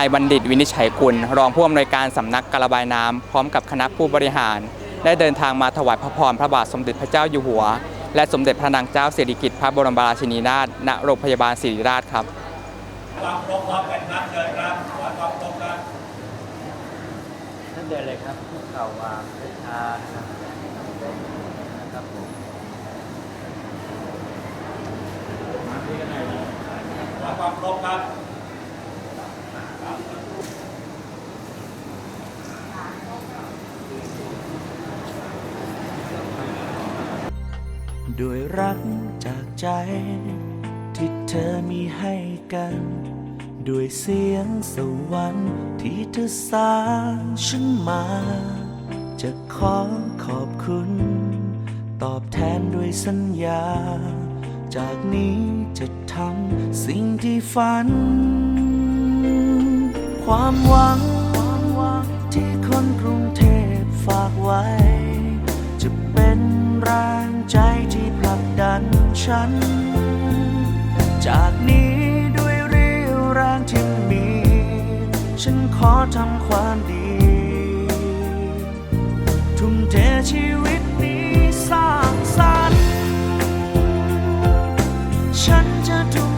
ายบัณฑิตวินิจฉัยกุล รองผู้อำนวยการสำนักการระบายน้ำพร้อมกับคณะผู้บริหาร ได้เดินทางมาถวายพระพรพระบาทสมเด็จพระเจ้าอยู่หัว และสมเด็จพระนางเจ้าสิริกิติ์พระบรมราชินีนาถณโรงพยาบาลศิริราชครับความรบพร้อมกันครับเชิญครับความรบครับท่านเดินเลยครับเข่าวางช้านะครับนะครับผมความครบครับ ด้วยรักจากใจ ที่เธอมีให้กัน ด้วยเสียงสวรรค์ที่เธอสร้างฉันมา จะขอขอบคุณ ตอบแทนด้วยสัญญา จากนี้จะทำสิ่งที่ฝัน ความหวังที่คนกรุงเทพฝากไว้ ฉัน จากนี้ด้วยเรี่ยวแรงที่มี ฉันขอทำความดี ทุ่มเทชีวิตนี้สร้างสรรค์ฉันจะทุ่